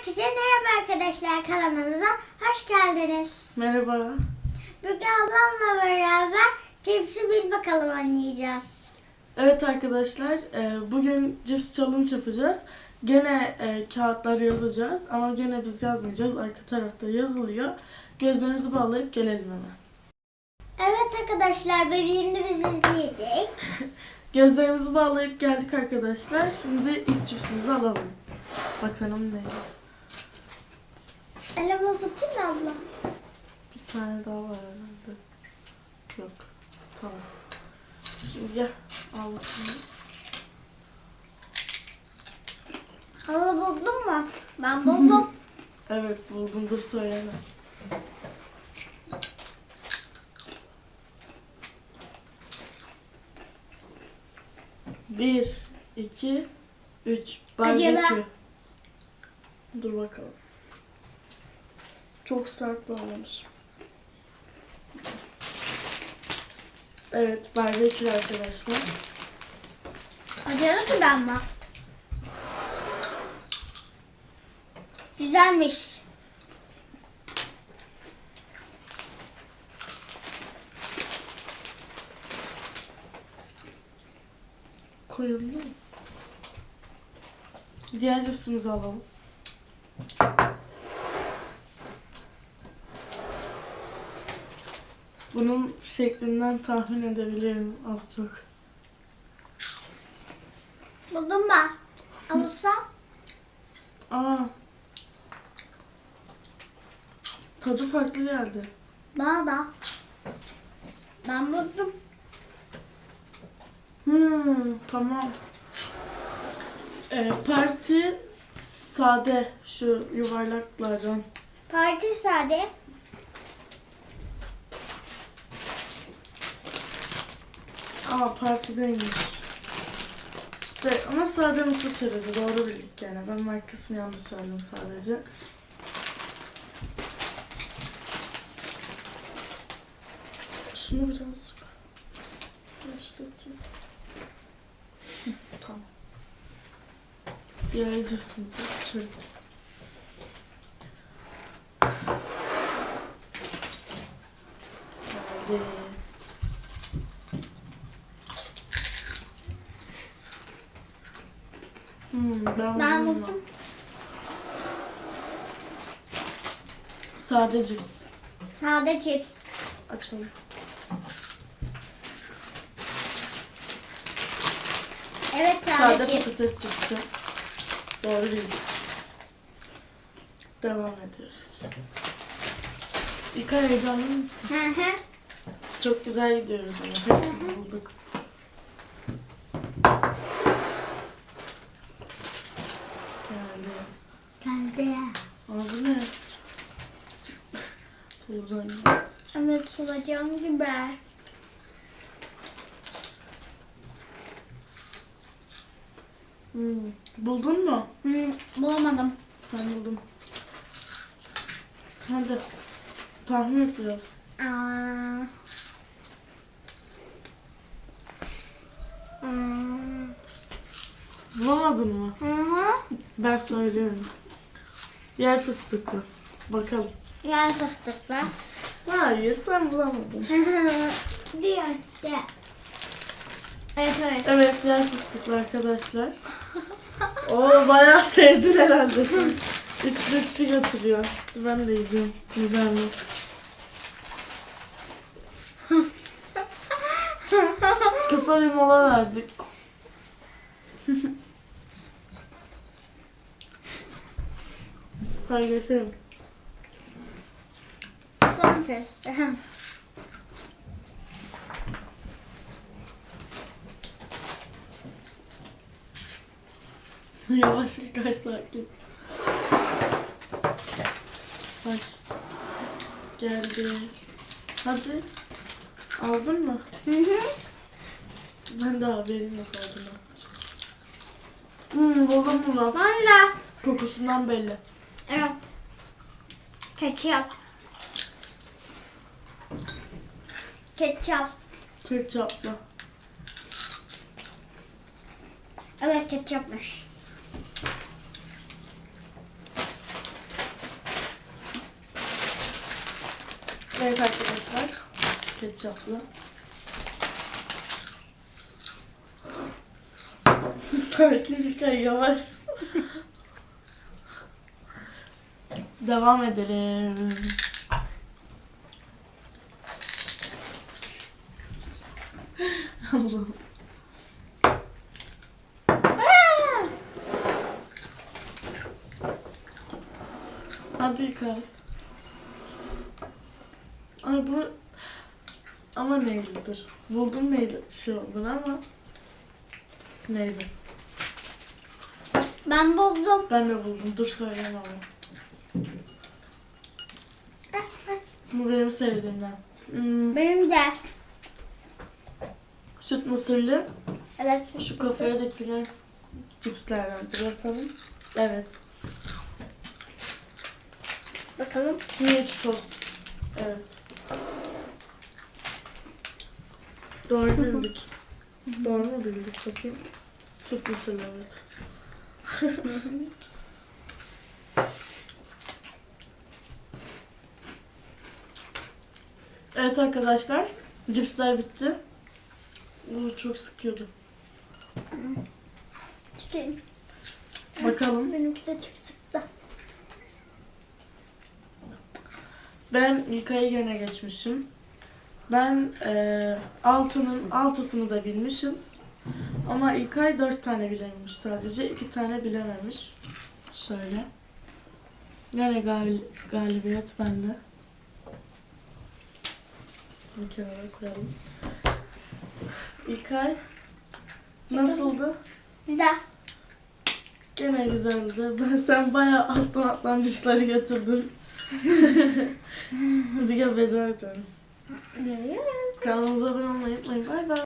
Herkese merhaba arkadaşlar kanalımıza hoş geldiniz. Merhaba. Bugün ablamla beraber cipsi bil bakalım oynayacağız. Evet arkadaşlar, e, bugün cips challenge yapacağız. Gene e, kağıtları yazacağız ama gene biz yazmayacağız. Arka tarafta yazılıyor. Gözlerimizi bağlayıp gelelim hemen. Evet arkadaşlar bebeğim de bizi izleyecek. Gözlerimizi bağlayıp geldik arkadaşlar. Şimdi ilk cipsimizi alalım. Bakalım ne? Ele bozuk değil mi abla? Bir tane daha var herhalde. Yok. Tamam. Şimdi gel. Al bakalım. Abla buldun mu? Ben buldum. Evet buldum. Dur söyleme. Bir, iki, üç. Barbekü. Acaba? Dur bakalım. Çok sert bağlamış. Evet, barbekü arkadaşlar. Acılı mı ben mi? Güzelmiş. Koyalım değil mi? Diğer cipsimizi alalım. Bunun şeklinden tahmin edebiliyorum az çok. Buldun mu? Alırsa? Aa. Tadı farklı geldi. Bana da. Ben buldum. Hmm, tamam. Ee, parti sade şu yuvarlaklardan. Parti sade. Aa partideymiş. İşte ama sade mısır çerezi doğru bildik yani. Ben markasını yanlış söyledim sadece. Şunu birazcık başlatayım. Tamam. Diğer cipsini de şöyle. Geldi. Hmm, ben, buldum. Sade cips. Sade cips. Açalım. Evet sade, Sade cips. patates cipsi. Doğru bildik. Devam ediyoruz. İlkay heyecanlı mısın? Hı hı. Çok güzel gidiyoruz ama hepsini bulduk. Geldi. Geldi. Aa bu ne? Gibi. Evet solucan gibi. Hmm. Buldun mu? Hı, bulamadım. Ben buldum. Hadi. Tahmin et biraz. Aa. Hmm. Bulamadın mı? Hı hı. Ben söylüyorum. Yer fıstıklı. Bakalım. Yer fıstıklı. Hayır sen bulamadın. Diyor işte. Evet evet. Evet yer fıstıklı arkadaşlar. Oo bayağı sevdin herhalde sen. Üçlü üçlü götürüyor. Ben de yiyeceğim. Güzel mi? Kısa bir mola verdik. Hadi geçelim. Ses. Yavaş kaç sakin. Bak. Geldi. Hadi. Aldın mı? Hı hı. Ben de haberim yok aldığına. Hmm, buldum bunu. Valla. Kokusundan belli. Evet. Ketçap. Ketçap. Ketçapla. Evet ketçapmış. Evet arkadaşlar. Ketçapla. Sakinlikle yavaş. Devam edelim. Allah'ım. Hadi İlkay. Ay bu... Ama neydi dur. Buldum neydi şey olduğunu ama... Neydi? Ben buldum. Ben de buldum. Dur söyleyeyim ama. Bu benim sevdiğimden. Hmm, Benim de. Süt mısırlı. Evet. Şu kafaya dökülen cipslerden. Bir bakalım. Evet. Bakalım. Niye tost? Evet. Doğru bildik. Doğru mu bildik bakayım? Süt mısırlı evet. evet arkadaşlar. Cipsler bitti. Bu çok sıkıyordu. Çıkayım. Bakalım. Benimki de çok sıktı. Ben İlkay'ı gene geçmişim. Ben eee altının altısını da bilmişim. Ama İlkay dört tane bilememiş sadece. iki tane bilememiş. Şöyle. Gene gal- galibiyet bende. Bir kenara koyalım. İlkay nasıldı? Güzel. Gene güzeldi. Ben sen bayağı alttan alttan cipsleri götürdün. Hadi gel veda edelim. Kanalımıza abone olmayı unutmayın. Bay bay.